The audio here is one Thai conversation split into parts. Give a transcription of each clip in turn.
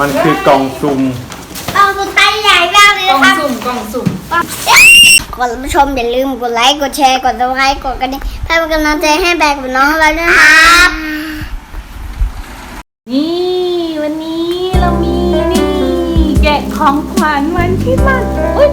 มันคือกล่องซุ่มกล่องสุดท้ายใหญ่มากเลยกล่องซุ่มกล่องซุ่ม ก่อนรับชมอย่าลืมกดไลค์ กดแชร์ กดติดสไค์กดกระดิ่งเพื่อเป็นกำลังใจให้แบกน้องเราด้วยนะครับนี่วันนี้เรามีนี่ แกะของขวัญวันคริสต์มาสอุ้ย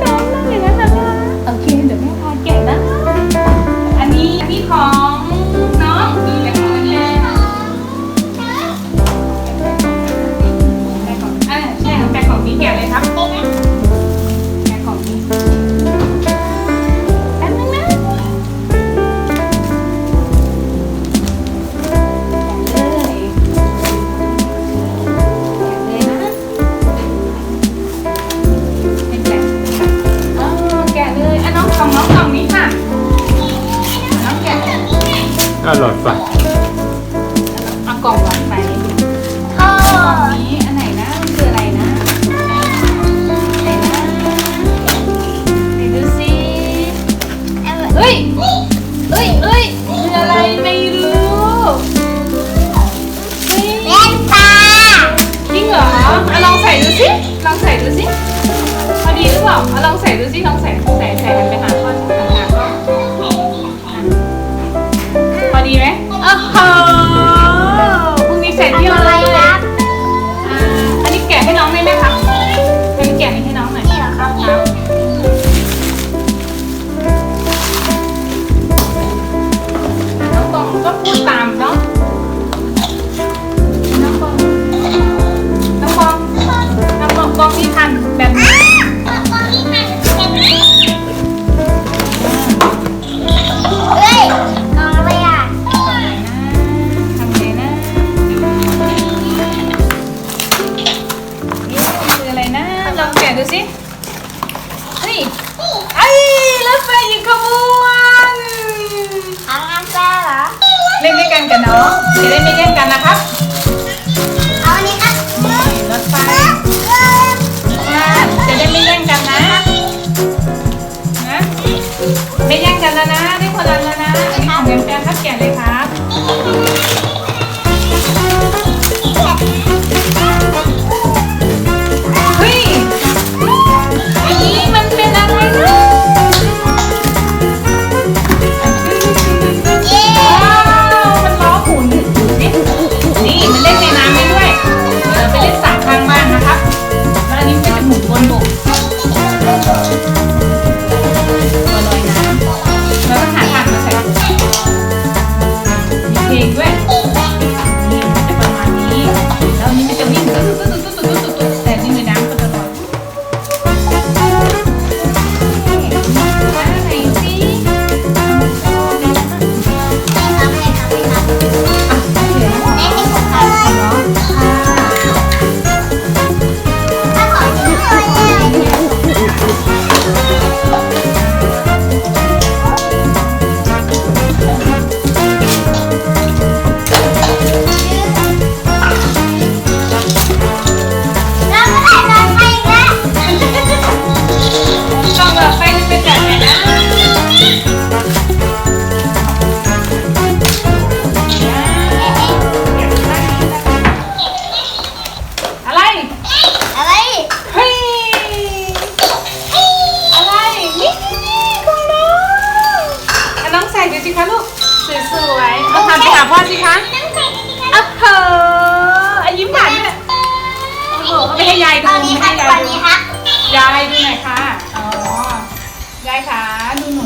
ส่ดูสิ ลองใส่ดูสิ พอดีหรือเปล่าเาลองใส่ดูสิ ลองใส่ ใส่ใส่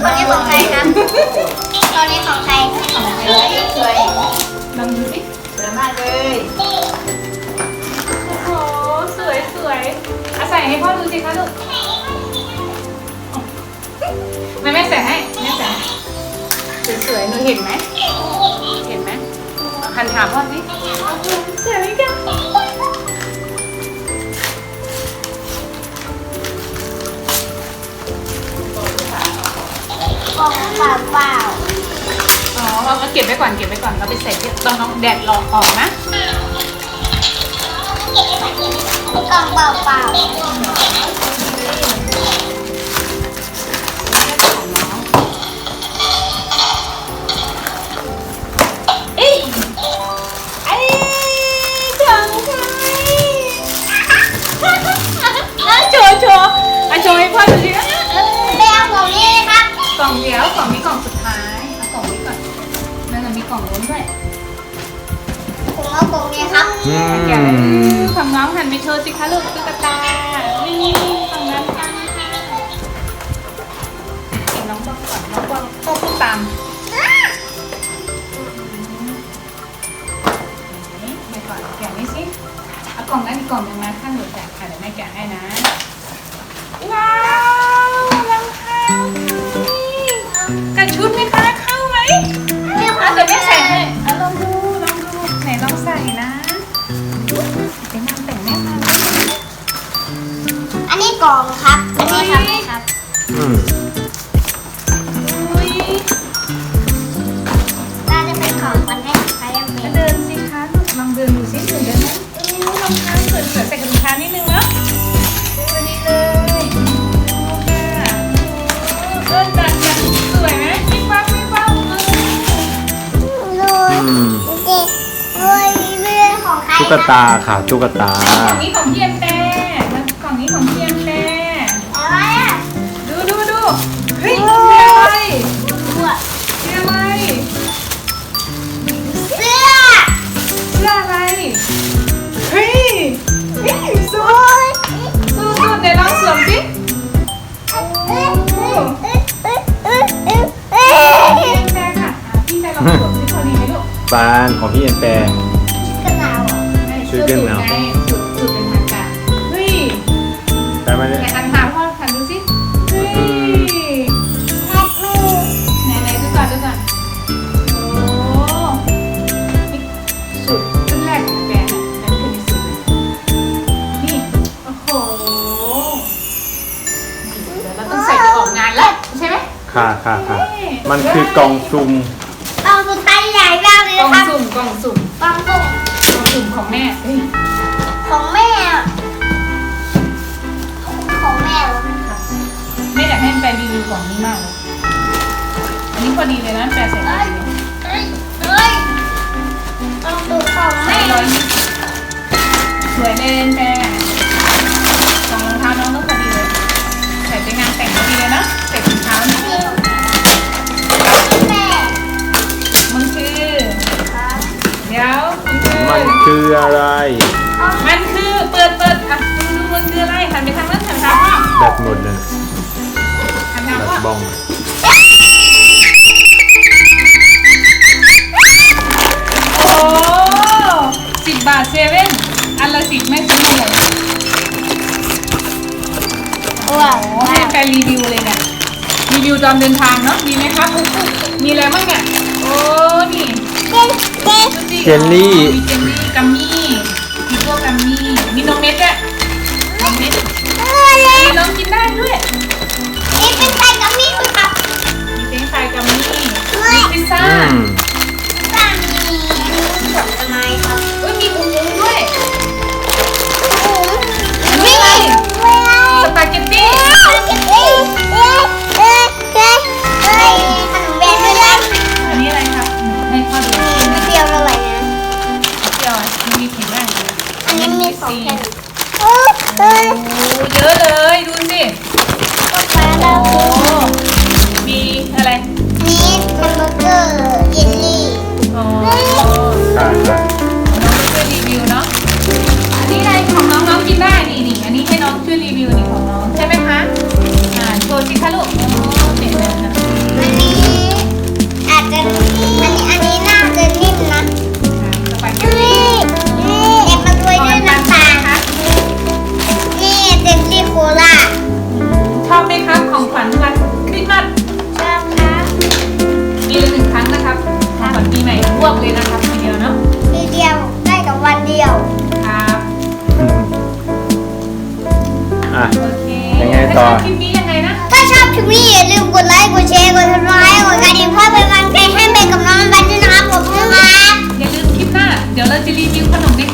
คนนี้ของใครคะตอนนี้ของใครสวยสวยลองดูสิสวยมากเลยโอ้โหสวยสวยอาใส่ให้พ่อดูสิคะลูกแม่แม่ใส่ให้แม่ใส่สวยสวยหนูเห็นไหมเห็นไหมหันถามพ่อสิสวยไหมจ๊ะ กล่องเปล่าเปล่าอ๋อเราก็เก็บไว้ก่อนเก็บไว้ก่อนเราไปเสร็จตอนน้องแดดรอออกนะกล่องเปล่าเปล่า ล่องเดียวกล่องนี้กล่องสุดท้ายเอากล่องนี้ก่อนนั่นน่ะมีกล่องนู้นด้วยผมเอากล่องนี้ครับอืมฝั่งน้องหันไปโชว์สิคะลูกตุ๊กตานี่รงนั้นกันนะคะเห็น้องบอกก่อนน้องบอกต้องพูดตาม๊กตาค่ะตุ๊กตาของนี้ของพี่เอ็มแต่กองนี้ของพี่เอ็มแต่อะไรอะดูดูดูเฮ้ยคืออะไรตัว คืออะไรเสื้อเสื้ออะไรเฮ้ยเฮ้ยสู้สู้เดี๋ยวลงสวมสิพี่อ็แต่ค่ะที่แต่ลองสวมสิคนนี้ไานของพี่เอ็นแปง ขึ้นแล้วสูตรสูตรเป็นทางการเฮ้ยแต่มันเนี่ยามพ่อขันดูสิเฮ้ยพับลูไหนไหนดูก่นดูก่นโอ้สูตรชุดแรกของแกนมันคือในสูตรนี่โอ้โหนี่วต้องใส่ไอองานแล้วใช่ไหมค่ะค่ะค่ะมันคือกล่องซุ่ม เอาตัวไใหญ่มากเลยกล่องซุ่มกล่องซุ่ม องโอ้สิบบาทเซเว่นอันละสิบไม่คุ้มเลยว้โอ้ให้แฟนรีวิวเลยเนี่ยรีวิวตอนเดินทางเนาะมีไหมคะมีอะไรบ้างเนี่ยโอ้นี่เจลลี่ มีเจล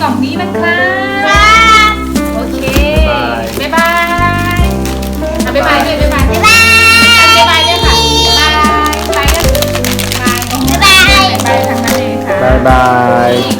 กล่องนี้นะครับโอเคบ๊ายบายเอาบ๊ายบายด้วยบ๊ายบายบ๊ายบายบ๊ายบายด้วยค่ะบ๊ายบายบ๊ายบายบ๊ายบายทางนั้นเลยค่ะ บายบาย